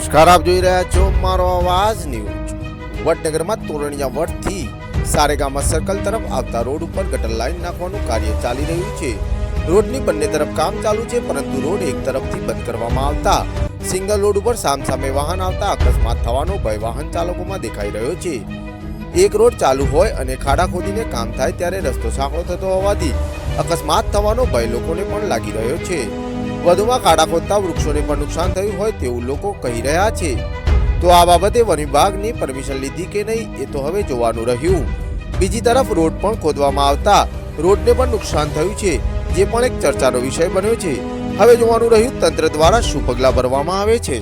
નમસ્કાર, આપ જોઈ રહ્યા છો મારો અવાજ ન્યૂઝ. વડનગરમાં તોરણિયા વડથી સારેગામા સર્કલ તરફ આવતા રોડ ઉપર ગટર લાઈન નાખવાનું કાર્ય ચાલી રહ્યું છે. રોડની બંને તરફ કામ ચાલુ છે, પરંતુ રોડ એક તરફથી બંધ કરવામાં આવતા. સિંગલ રોડ ઉપર સામસામે વાહન આવતા અકસ્માત થવાનો ભય વાહન ચાલકોમાં દેખાઈ રહ્યો છે. એક રોડ ચાલુ હોય અને ખાડા ખોદીને કામ થાય ત્યારે રસ્તો સાંકળો થતો હોવાથી અકસ્માત થવાનો ભય લોકોને પણ લાગી રહ્યો છે. વધુમાં ખાડા ખોદતા વૃક્ષોને પણ નુકસાન થયું હોય તેવું લોકો કહી રહ્યા છે. તો આ બાબતે વન વિભાગની પરમિશન લીધી કે નહીં એ તો હવે જોવાનું રહ્યું. બીજી તરફ રોડ પણ ખોદવામાં આવતા રોડને પણ નુકસાન થયું છે, જે પણ એક ચર્ચાનો વિષય બન્યો છે. હવે જોવાનું રહ્યું તંત્ર દ્વારા શું પગલાં ભરવામાં આવે છે.